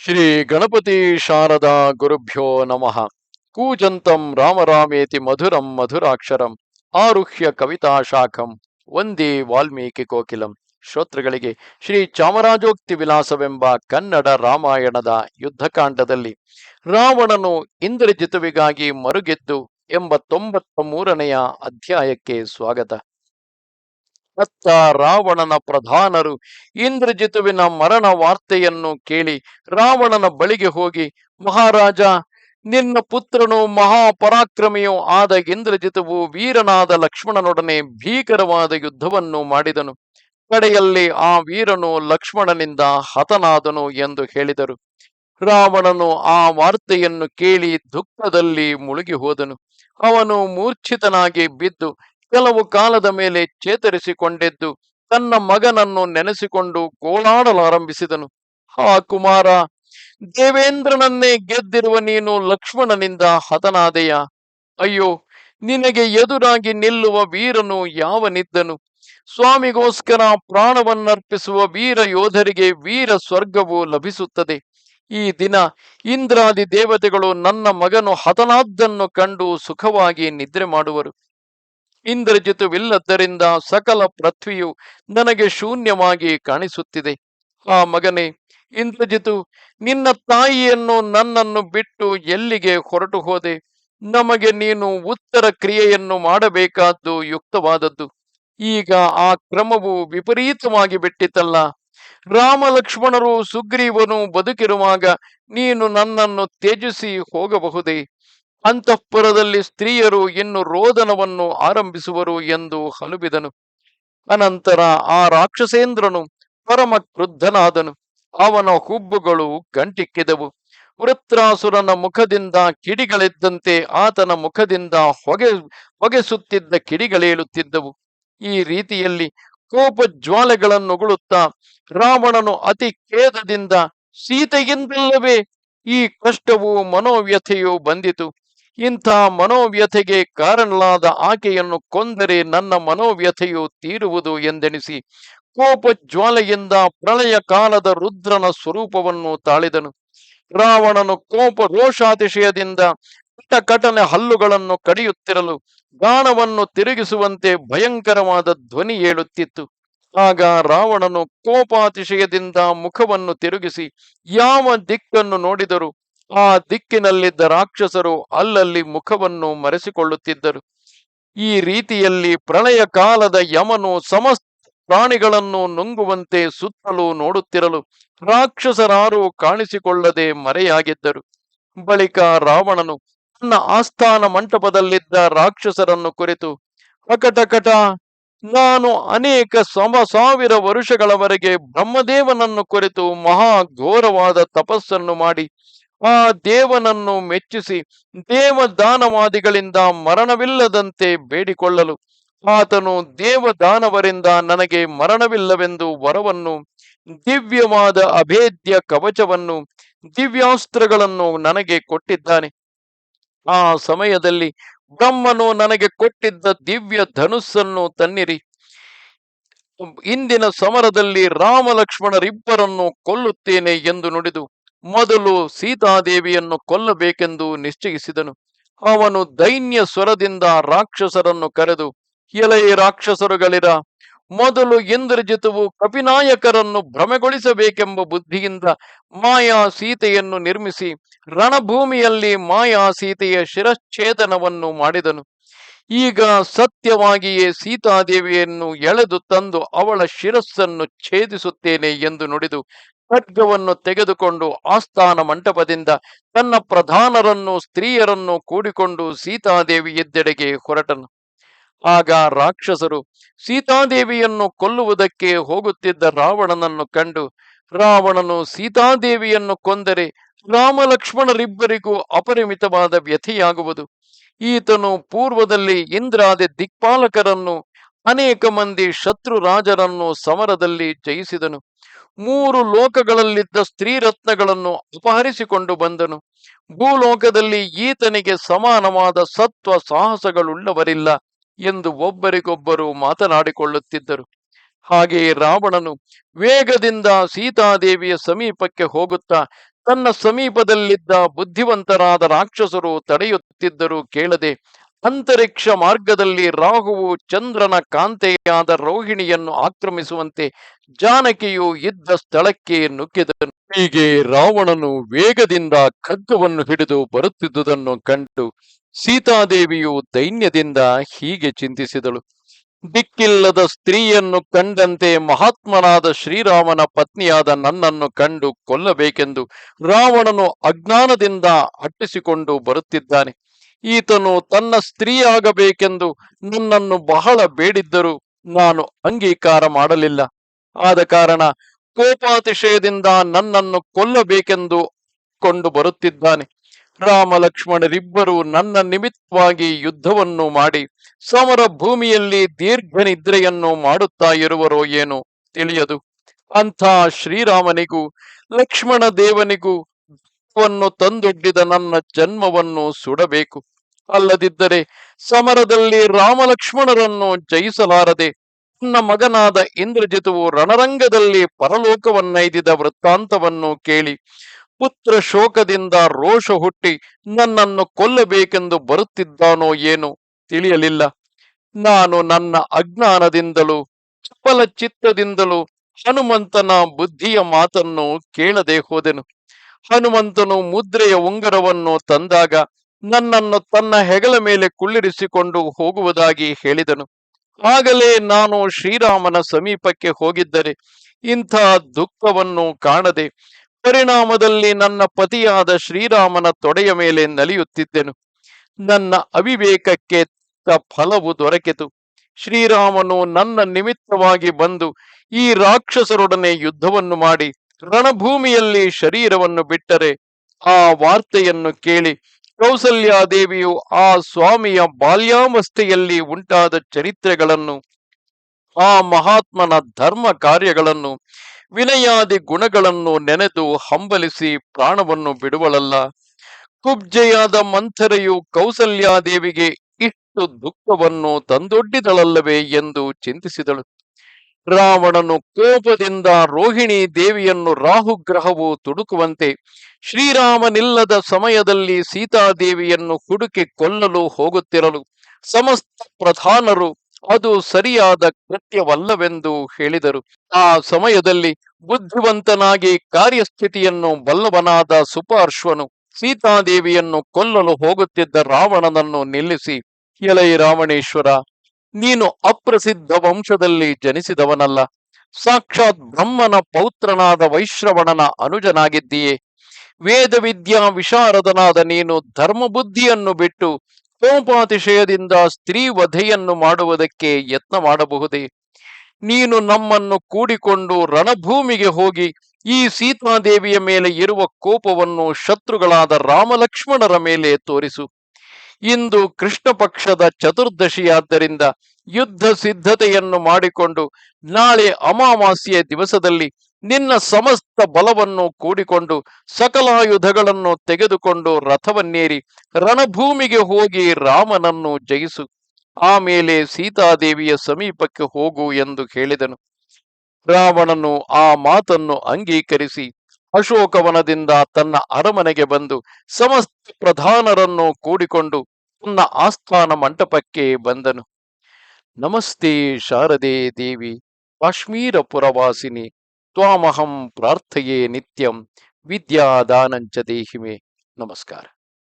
ಶ್ರೀ ಗಣಪತಿ ಶಾರದಾ ಗುರುಭ್ಯೋ ನಮಃ. ಕೂಜಂತಂ ರಾಮರಾಮೇತಿ ಮಧುರಂ ಮಧುರಾಕ್ಷರಂ ಆರುಹ್ಯ ಕವಿತಾ ಶಾಖಂ ವಂದೇ ವಾಲ್ಮೀಕಿ ಕೋಕಿಲಂ. ಶ್ರೋತೃಗಳಿಗೆ ಶ್ರೀ ಚಾಮರಾಜೋಕ್ತಿ ವಿಲಾಸವೆಂಬ ಕನ್ನಡ ರಾಮಾಯಣದ ಯುದ್ಧಕಾಂಡದಲ್ಲಿ ರಾವಣನು ಇಂದ್ರಜಿತುವಿಗಾಗಿ ಮರುಗೆದ್ದು ಎಂಬ ಮೂರನೆಯ ಅಧ್ಯಾಯಕ್ಕೆ ಸ್ವಾಗತ. ಅತ್ತ ರಾವಣನ ಪ್ರಧಾನರು ಇಂದ್ರಜಿತುವಿನ ಮರಣ ವಾರ್ತೆಯನ್ನು ಕೇಳಿ ರಾವಣನ ಬಳಿಗೆ ಹೋಗಿ, ಮಹಾರಾಜ, ನಿನ್ನ ಪುತ್ರನು ಮಹಾಪರಾಕ್ರಮಿಯೂ ಆದ ಇಂದ್ರಜಿತುವು ವೀರನಾದ ಲಕ್ಷ್ಮಣನೊಡನೆ ಭೀಕರವಾದ ಯುದ್ಧವನ್ನು ಮಾಡಿದನು. ಕಡೆಯಲ್ಲಿ ಆ ವೀರನು ಲಕ್ಷ್ಮಣನಿಂದ ಹತನಾದನು ಎಂದು ಹೇಳಿದರು. ರಾವಣನು ಆ ವಾರ್ತೆಯನ್ನು ಕೇಳಿ ದುಃಖದಲ್ಲಿ ಮುಳುಗಿ ಹೋದನು. ಅವನು ಮೂರ್ಛಿತನಾಗಿ ಬಿದ್ದು ಕೆಲವು ಕಾಲದ ಮೇಲೆ ಚೇತರಿಸಿಕೊಂಡೆದ್ದು ತನ್ನ ಮಗನನ್ನು ನೆನೆಸಿಕೊಂಡು ಗೋಳಾಡಲಾರಂಭಿಸಿದನು ಹಾ ಕುಮಾರ, ದೇವೇಂದ್ರನನ್ನೇ ಗೆದ್ದಿರುವ ನೀನು ಲಕ್ಷ್ಮಣನಿಂದ ಹತನಾದೆಯ? ಅಯ್ಯೋ, ನಿನಗೆ ಎದುರಾಗಿ ನಿಲ್ಲುವ ವೀರನು ಯಾವನಿದ್ದನು? ಸ್ವಾಮಿಗೋಸ್ಕರ ಪ್ರಾಣವನ್ನರ್ಪಿಸುವ ವೀರ ಯೋಧರಿಗೆ ವೀರ ಸ್ವರ್ಗವು ಲಭಿಸುತ್ತದೆ. ಈ ದಿನ ಇಂದ್ರಾದಿ ದೇವತೆಗಳು ನನ್ನ ಮಗನು ಹತನಾದ್ದನ್ನು ಕಂಡು ಸುಖವಾಗಿ ನಿದ್ರೆ ಮಾಡುವರು. ಇಂದ್ರಜಿತುವಿಲ್ಲದ್ದರಿಂದ ಸಕಲ ಪೃಥ್ವಿಯು ನನಗೆ ಶೂನ್ಯವಾಗಿ ಕಾಣಿಸುತ್ತಿದೆ. ಆ ಮಗನೇ, ಇಂದ್ರಜಿತು, ನಿನ್ನ ತಾಯಿಯನ್ನು ನನ್ನನ್ನು ಬಿಟ್ಟು ಎಲ್ಲಿಗೆ ಹೊರಟು ಹೋದೆ? ನಮಗೆ ನೀನು ಉತ್ತರ ಕ್ರಿಯೆಯನ್ನು ಮಾಡಬೇಕಾದ್ದು ಯುಕ್ತವಾದದ್ದು. ಈಗ ಆ ಕ್ರಮವು ವಿಪರೀತವಾಗಿ ಬಿಟ್ಟಿತಲ್ಲ. ರಾಮ ಲಕ್ಷ್ಮಣರು ಸುಗ್ರೀವನು ಬದುಕಿರುವಾಗ ನೀನು ನನ್ನನ್ನು ತ್ಯಜಿಸಿ ಹೋಗಬಹುದೇ? ಅಂತಃಪುರದಲ್ಲಿ ಸ್ತ್ರೀಯರು ಇನ್ನು ರೋದನವನ್ನು ಆರಂಭಿಸುವರು ಎಂದು ಹಲುಬಿದನು. ಅನಂತರ ಆ ರಾಕ್ಷಸೇಂದ್ರನು ಪರಮ ಕ್ರುದ್ಧನಾದನು ಅವನ ಹುಬ್ಬುಗಳು ಗಂಟಿಕ್ಕಿದವು. ವೃತ್ರಾಸುರನ ಮುಖದಿಂದ ಕಿಡಿಗಳಿದ್ದಂತೆ ಆತನ ಮುಖದಿಂದ ಹೊಗೆ, ಹೊಗೆಸುತ್ತಿದ್ದ ಕಿಡಿಗಳೇಳುತ್ತಿದ್ದವು. ಈ ರೀತಿಯಲ್ಲಿ ಕೋಪ ಜ್ವಾಲೆಗಳನ್ನುಗುಳುತ್ತಾ ರಾವಣನು ಅತಿ ಖೇದದಿಂದ ಸೀತೆಗಿಂದಲ್ಲವೇ ಈ ಕಷ್ಟವು ಮನೋವ್ಯಥೆಯು ಬಂದಿತು. ಇಂಥ ಮನೋವ್ಯಥೆಗೆ ಕಾರಣಲಾದ ಆಕೆಯನ್ನು ಕೊಂದರೆ ನನ್ನ ಮನೋವ್ಯಥೆಯು ತೀರುವುದು ಎಂದೆನಿಸಿ ಕೋಪ ಜ್ವಾಲೆಯಿಂದ ಪ್ರಳಯ ಕಾಲದ ರುದ್ರನ ಸ್ವರೂಪವನ್ನು ತಾಳಿದನು. ರಾವಣನು ಕೋಪ ರೋಷಾತಿಶಯದಿಂದ ಕಟಕಟನೆ ಹಲ್ಲುಗಳನ್ನು ಕಡಿಯುತ್ತಿರಲು ಗಾಣವನ್ನು ತಿರುಗಿಸುವಂತೆ ಭಯಂಕರವಾದ ಧ್ವನಿ ಏಳುತ್ತಿತ್ತು. ಆಗ ರಾವಣನು ಕೋಪಾತಿಶಯದಿಂದ ಮುಖವನ್ನು ತಿರುಗಿಸಿ ಯಾವ ದಿಕ್ಕನ್ನು ನೋಡಿದರು ಆ ದಿಕ್ಕಿನಲ್ಲಿದ್ದ ರಾಕ್ಷಸರು ಅಲ್ಲಲ್ಲಿ ಮುಖವನ್ನು ಮರೆಸಿಕೊಳ್ಳುತ್ತಿದ್ದರು. ಈ ರೀತಿಯಲ್ಲಿ ಪ್ರಳಯ ಕಾಲದ ಯಮನು ಸಮಸ್ತ ಪ್ರಾಣಿಗಳನ್ನು ನುಂಗುವಂತೆ ಸುತ್ತಲೂ ನೋಡುತ್ತಿರಲು ರಾಕ್ಷಸರಾರು ಕಾಣಿಸಿಕೊಳ್ಳದೆ ಮರೆಯಾಗಿದ್ದರು. ಬಳಿಕ ರಾವಣನು ತನ್ನ ಆಸ್ಥಾನ ಮಂಟಪದಲ್ಲಿದ್ದ ರಾಕ್ಷಸರನ್ನು ಕುರಿತು ಅಕಟಕಟ ನಾನು ಅನೇಕ ಸಮ ಸಾವಿರ ವರುಷಗಳವರೆಗೆ ಬ್ರಹ್ಮದೇವನನ್ನು ಕುರಿತು ಮಹಾ ಘೋರವಾದ ತಪಸ್ಸನ್ನು ಮಾಡಿ ಆ ದೇವನನ್ನು ಮೆಚ್ಚಿಸಿ ದೇವದಾನವಾದಿಗಳಿಂದ ಮರಣವಿಲ್ಲದಂತೆ ಬೇಡಿಕೊಳ್ಳಲು. ಆತನು ದೇವದಾನವರಿಂದ ನನಗೆ ಮರಣವಿಲ್ಲವೆಂದು ವರವನ್ನು, ದಿವ್ಯವಾದ ಅಭೇದ್ಯ ಕವಚವನ್ನು, ದಿವ್ಯಾಸ್ತ್ರಗಳನ್ನು ನನಗೆ ಕೊಟ್ಟಿದ್ದಾನೆ. ಆ ಸಮಯದಲ್ಲಿ ಬ್ರಹ್ಮನು ನನಗೆ ಕೊಟ್ಟಿದ್ದ ದಿವ್ಯ ಧನುಸ್ಸನ್ನು ತನ್ನಿರಿ. ಇಂದಿನ ಸಮರದಲ್ಲಿ ರಾಮ ಲಕ್ಷ್ಮಣರಿಬ್ಬರನ್ನು ಕೊಲ್ಲುತ್ತೇನೆ ಎಂದು ನುಡಿದು ಮೊದಲು ಸೀತಾದೇವಿಯನ್ನು ಕೊಲ್ಲಬೇಕೆಂದು ನಿಶ್ಚಯಿಸಿದನು. ಅವನು ದೈನ್ಯ ಸ್ವರದಿಂದ ರಾಕ್ಷಸರನ್ನು ಕರೆದು ಎಲೆಯ ರಾಕ್ಷಸರುಗಳಿರ, ಮೊದಲು ಇಂದ್ರಜಿತುವು ಕಪಿನಾಯಕರನ್ನು ಭ್ರಮೆಗೊಳಿಸಬೇಕೆಂಬ ಬುದ್ಧಿಯಿಂದ ಮಾಯಾ ಸೀತೆಯನ್ನು ನಿರ್ಮಿಸಿ, ರಣಭೂಮಿಯಲ್ಲಿ ಮಾಯಾ ಸೀತೆಯ ಶಿರಚ್ಛೇದನವನ್ನು ಮಾಡಿದನು. ಈಗ ಸತ್ಯವಾಗಿಯೇ ಸೀತಾದೇವಿಯನ್ನು ಎಳೆದು ತಂದು ಅವಳ ಶಿರಸ್ಸನ್ನು ಛೇದಿಸುತ್ತೇನೆ ಎಂದು ನುಡಿದು ಖಡ್ಗವನ್ನು ತೆಗೆದುಕೊಂಡು ಆಸ್ಥಾನ ಮಂಟಪದಿಂದ ತನ್ನ ಪ್ರಧಾನರನ್ನು, ಸ್ತ್ರೀಯರನ್ನು ಕೂಡಿಕೊಂಡು ಸೀತಾದೇವಿ ಎದ್ದೆಡೆಗೆ ಹೊರಟನು. ಆಗ ರಾಕ್ಷಸರು ಸೀತಾದೇವಿಯನ್ನು ಕೊಲ್ಲುವುದಕ್ಕೆ ಹೋಗುತ್ತಿದ್ದ ರಾವಣನನ್ನು ಕಂಡು ರಾವಣನು ಸೀತಾದೇವಿಯನ್ನು ಕೊಂದರೆ ರಾಮ ಲಕ್ಷ್ಮಣರಿಬ್ಬರಿಗೂ ಅಪರಿಮಿತವಾದ ವ್ಯಥೆಯಾಗುವುದು. ಈತನು ಪೂರ್ವದಲ್ಲಿ ಇಂದ್ರಾದಿ ದಿಕ್ಪಾಲಕರನ್ನು ಅನೇಕ ಮಂದಿ ಶತ್ರು ರಾಜರನ್ನು ಸಮರದಲ್ಲಿ ಜಯಿಸಿದನು. ಮೂರು ಲೋಕಗಳಲ್ಲಿದ್ದ ಸ್ತ್ರೀರತ್ನಗಳನ್ನು ಅಪಹರಿಸಿಕೊಂಡು ಬಂದನು. ಭೂಲೋಕದಲ್ಲಿ ಈತನಿಗೆ ಸಮಾನವಾದ ಸತ್ವ ಸಾಹಸಗಳುಳ್ಳವರಿಲ್ಲ ಎಂದು ಒಬ್ಬರಿಗೊಬ್ಬರು ಮಾತನಾಡಿಕೊಳ್ಳುತ್ತಿದ್ದರು. ಹಾಗೆಯೇ ರಾವಣನು ವೇಗದಿಂದ ಸೀತಾದೇವಿಯ ಸಮೀಪಕ್ಕೆ ಹೋಗುತ್ತಾ ತನ್ನ ಸಮೀಪದಲ್ಲಿದ್ದ ಬುದ್ಧಿವಂತರಾದ ರಾಕ್ಷಸರು ತಡೆಯುತ್ತಿದ್ದರೂ ಕೇಳದೆ ಅಂತರಿಕ್ಷ ಮಾರ್ಗದಲ್ಲಿ ರಾಹುವು ಚಂದ್ರನ ಕಾಂತೆಯಾದ ರೋಹಿಣಿಯನ್ನು ಆಕ್ರಮಿಸುವಂತೆ ಜಾನಕಿಯು ಇದ್ದ ಸ್ಥಳಕ್ಕೆ ನುಗ್ಗಿದನು. ಹೀಗೆ ರಾವಣನು ವೇಗದಿಂದ ಖಗ್ಗವನ್ನು ಹಿಡಿದು ಬರುತ್ತಿದ್ದುದನ್ನು ಕಂಡು ಸೀತಾದೇವಿಯು ದೈನ್ಯದಿಂದ ಹೀಗೆ ಚಿಂತಿಸಿದಳು. ದಿಕ್ಕಿಲ್ಲದ ಸ್ತ್ರೀಯನ್ನು ಕಂಡಂತೆ ಮಹಾತ್ಮನಾದ ಶ್ರೀರಾಮನ ಪತ್ನಿಯಾದ ನನ್ನನ್ನು ಕಂಡು ಕೊಲ್ಲಬೇಕೆಂದು ರಾವಣನು ಅಜ್ಞಾನದಿಂದ ಅಟ್ಟಿಸಿಕೊಂಡು ಬರುತ್ತಿದ್ದಾನೆ. ಈತನು ತನ್ನ ಸ್ತ್ರೀಯಾಗಬೇಕೆಂದು ನನ್ನನ್ನು ಬಹಳ ಬೇಡಿದ್ದರು ನಾನು ಅಂಗೀಕಾರ ಮಾಡಲಿಲ್ಲ. ಆದ ಕಾರಣ ಕೋಪಾತಿಶಯದಿಂದ ನನ್ನನ್ನು ಕೊಲ್ಲಬೇಕೆಂದು ಕೊಂಡು ಬರುತ್ತಿದ್ದಾನೆ. ರಾಮ ಲಕ್ಷ್ಮಣರಿಬ್ಬರು ನನ್ನ ನಿಮಿತ್ತವಾಗಿ ಯುದ್ಧವನ್ನು ಮಾಡಿ ಸಮರ ಭೂಮಿಯಲ್ಲಿ ದೀರ್ಘ ನಿದ್ರೆಯನ್ನು ಮಾಡುತ್ತಾ ಇರುವರೋ ಏನೋ ತಿಳಿಯದು. ಅಂಥ ಶ್ರೀರಾಮನಿಗೂ ಲಕ್ಷ್ಮಣ ದೇವನಿಗೂ ವನ್ನು ತಂದೊಡ್ಡಿದ ನನ್ನ ಜನ್ಮವನ್ನು ಸುಡಬೇಕು. ಅಲ್ಲದಿದ್ದರೆ ಸಮರದಲ್ಲಿ ರಾಮಲಕ್ಷ್ಮಣರನ್ನು ಜಯಿಸಲಾರದೆ ನನ್ನ ಮಗನಾದ ಇಂದ್ರಜಿತುವು ರಣರಂಗದಲ್ಲಿ ಪರಲೋಕವನ್ನೈದಿದ ವೃತ್ತಾಂತವನ್ನು ಕೇಳಿ ಪುತ್ರ ಶೋಕದಿಂದ ರೋಷ ಹುಟ್ಟಿ ನನ್ನನ್ನು ಕೊಲ್ಲಬೇಕೆಂದು ಬರುತ್ತಿದ್ದಾನೋ ಏನು ತಿಳಿಯಲಿಲ್ಲ. ನಾನು ನನ್ನ ಅಜ್ಞಾನದಿಂದಲೂ ಚಪಲ ಚಿತ್ತದಿಂದಲೂ ಹನುಮಂತನ ಬುದ್ಧಿಯ ಮಾತನ್ನು ಕೇಳದೆ ಹೋದೆನು. ಹನುಮಂತನು ಮುದ್ರೆಯ ಉಂಗರವನ್ನು ತಂದಾಗ ನನ್ನನ್ನು ತನ್ನ ಹೆಗಲ ಮೇಲೆ ಕುಳ್ಳಿರಿಸಿಕೊಂಡು ಹೋಗುವುದಾಗಿ ಹೇಳಿದನು. ಆಗಲೇ ನಾನು ಶ್ರೀರಾಮನ ಸಮೀಪಕ್ಕೆ ಹೋಗಿದ್ದರೆ ಇಂಥ ದುಃಖವನ್ನು ಕಾಣದೆ ಪರಿಣಾಮದಲ್ಲಿ ನನ್ನ ಪತಿಯಾದ ಶ್ರೀರಾಮನ ತೊಡೆಯ ಮೇಲೆ ನಲಿಯುತ್ತಿದ್ದೆನು. ನನ್ನ ಅವಿವೇಕಕ್ಕೆ ಫಲವು ದೊರಕಿತು. ಶ್ರೀರಾಮನು ನನ್ನ ನಿಮಿತ್ತವಾಗಿ ಬಂದು ಈ ರಾಕ್ಷಸರೊಡನೆ ಯುದ್ಧವನ್ನು ಮಾಡಿ ರಣಭೂಮಿಯಲ್ಲಿ ಶರೀರವನ್ನು ಬಿಟ್ಟರೆ ಆ ವಾರ್ತೆಯನ್ನು ಕೇಳಿ ಕೌಸಲ್ಯಾದೇವಿಯು ಆ ಸ್ವಾಮಿಯ ಬಾಲ್ಯಾವಸ್ಥೆಯಲ್ಲಿ ಉಂಟಾದ ಚರಿತ್ರೆಗಳನ್ನು, ಆ ಮಹಾತ್ಮನ ಧರ್ಮ ಕಾರ್ಯಗಳನ್ನು, ವಿನಯಾದಿ ಗುಣಗಳನ್ನು ನೆನೆದು ಹಂಬಲಿಸಿ ಪ್ರಾಣವನ್ನು ಬಿಡುವಳಲ್ಲ. ಕುಬ್ಜೆಯಾದ ಮಂಥರೆಯು ಕೌಸಲ್ಯಾದೇವಿಗೆ ಇಷ್ಟು ದುಃಖವನ್ನು ತಂದೊಡ್ಡಿದಳಲ್ಲವೇ ಎಂದು ಚಿಂತಿಸಿದಳು. ರಾವಣನು ಕೋಪದಿಂದ ರೋಹಿಣಿ ದೇವಿಯನ್ನು ರಾಹುಗ್ರಹವು ತುಡುಕುವಂತೆ ಶ್ರೀರಾಮನಿಲ್ಲದ ಸಮಯದಲ್ಲಿ ಸೀತಾದೇವಿಯನ್ನು ಹುಡುಕಿ ಕೊಲ್ಲಲು ಹೋಗುತ್ತಿರಲು ಸಮಸ್ತ ಪ್ರಧಾನರು ಅದು ಸರಿಯಾದ ಕೃತ್ಯವಲ್ಲವೆಂದು ಹೇಳಿದರು. ಆ ಸಮಯದಲ್ಲಿ ಬುದ್ಧಿವಂತನಾಗಿ ಕಾರ್ಯಸ್ಥಿತಿಯನ್ನು ಬಲ್ಲವನಾದ ಸುಪಾರ್ಶ್ವನು ಸೀತಾದೇವಿಯನ್ನು ಕೊಲ್ಲಲು ಹೋಗುತ್ತಿದ್ದ ರಾವಣನನ್ನು ನಿಲ್ಲಿಸಿ ಎಲೈ ರಾವಣೇಶ್ವರ ನೀನು ಅಪ್ರಸಿದ್ಧ ವಂಶದಲ್ಲಿ ಜನಿಸಿದವನಲ್ಲ. ಸಾಕ್ಷಾತ್ ಬ್ರಹ್ಮನ ಪೌತ್ರನಾದ ವೈಶ್ರವಣನ ಅನುಜನಾಗಿದ್ದೀಯೇ. ವೇದವಿದ್ಯಾ ವಿಶಾರದನಾದ ನೀನು ಧರ್ಮಬುದ್ಧಿಯನ್ನು ಬಿಟ್ಟು ಕೋಪಾತಿಶಯದಿಂದ ಸ್ತ್ರೀ ವಧೆಯನ್ನು ಮಾಡುವುದಕ್ಕೆ ಯತ್ನ ಮಾಡಬಹುದೇ? ನೀನು ನಮ್ಮನ್ನು ಕೂಡಿಕೊಂಡು ರಣಭೂಮಿಗೆ ಹೋಗಿ ಈ ಸೀತಾದೇವಿಯ ಮೇಲೆ ಇರುವ ಕೋಪವನ್ನು ಶತ್ರುಗಳಾದ ರಾಮಲಕ್ಷ್ಮಣರ ಮೇಲೆ ತೋರಿಸು. ಇಂದು ಕೃಷ್ಣ ಪಕ್ಷದ ಚತುರ್ದಶಿಯಾದ್ದರಿಂದ ಯುದ್ಧ ಸಿದ್ಧತೆಯನ್ನು ಮಾಡಿಕೊಂಡು ನಾಳೆ ಅಮಾವಾಸ್ಯೆಯ ದಿವಸದಲ್ಲಿ ನಿನ್ನ ಸಮಸ್ತ ಬಲವನ್ನು ಕೂಡಿಕೊಂಡು ಸಕಲಾಯುಧಗಳನ್ನು ತೆಗೆದುಕೊಂಡು ರಥವನ್ನೇರಿ ರಣಭೂಮಿಗೆ ಹೋಗಿ ರಾಮನನ್ನು ಜಯಿಸು. ಆಮೇಲೆ ಸೀತಾದೇವಿಯ ಸಮೀಪಕ್ಕೆ ಹೋಗು ಎಂದು ಹೇಳಿದನು. ರಾವಣನು ಆ ಮಾತನ್ನು ಅಂಗೀಕರಿಸಿ ಅಶೋಕವನದಿಂದ ತನ್ನ ಅರಮನೆಗೆ ಬಂದು ಸಮಸ್ತ ಪ್ರಧಾನರನ್ನು ಕೂಡಿಕೊಂಡು ತನ್ನ ಆಸ್ಥಾನ ಮಂಟಪಕ್ಕೆ ಬಂದನು. ನಮಸ್ತೆ ಶಾರದೆ ದೇವಿ ಕಾಶ್ಮೀರ ಪುರವಾಸಿನಿ ತ್ವಾಮಹಂ ಪ್ರಾರ್ಥೆಯೇ ನಿತ್ಯಂ ವಿದ್ಯಾದಾನಂಚ ದೇಹಿಮೆ. ನಮಸ್ಕಾರ.